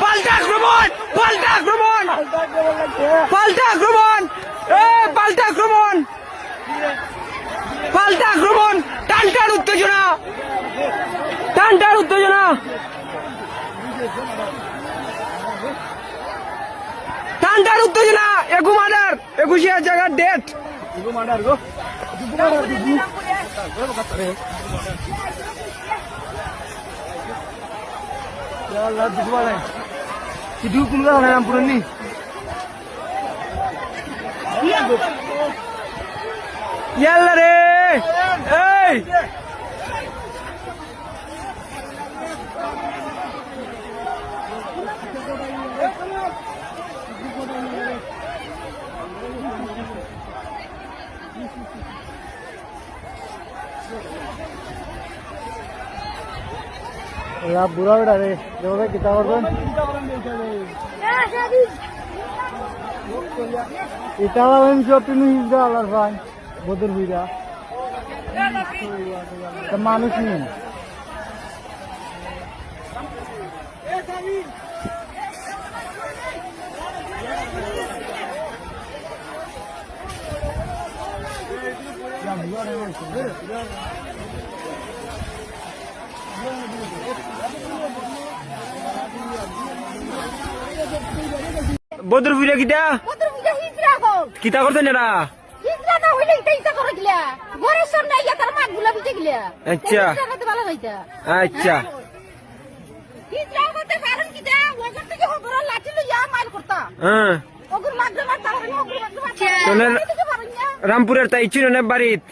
পাল্টা আক্রমণ পাল্টা আক্রমণ উত্তেজনা টানটার উত্তেজনা একুশ মার্ডার একুশে জায়গার date Kidu kumla na yang purni. ইয়াল্লা রে এই या बुरा बेटा रे जो भाई कितना और इताला में जो पिनु हिजदा अलर फान बदर हुईदा तो मानुष नहीं है। Yeah, বদর পুজা কিতা? বদর পুজা হিজরা গো কিতা করছেন এরা হিজরা না হইলে ইতা ইতা করে গিলা। ঘরে সর নাই ইয়া তার মাগগুলা বুঝে গিলা। আচ্ছা। আচ্ছা। হিজরা করতে কারণ কিতা ওগর থেকে হবর লাঠি লইয়া মাইল করতা হ্যাঁ। ওগর মাগরে মার তার ওগর মাগরে মার আচ্ছা। রামপুরের তাই ছিল না বাড়িত?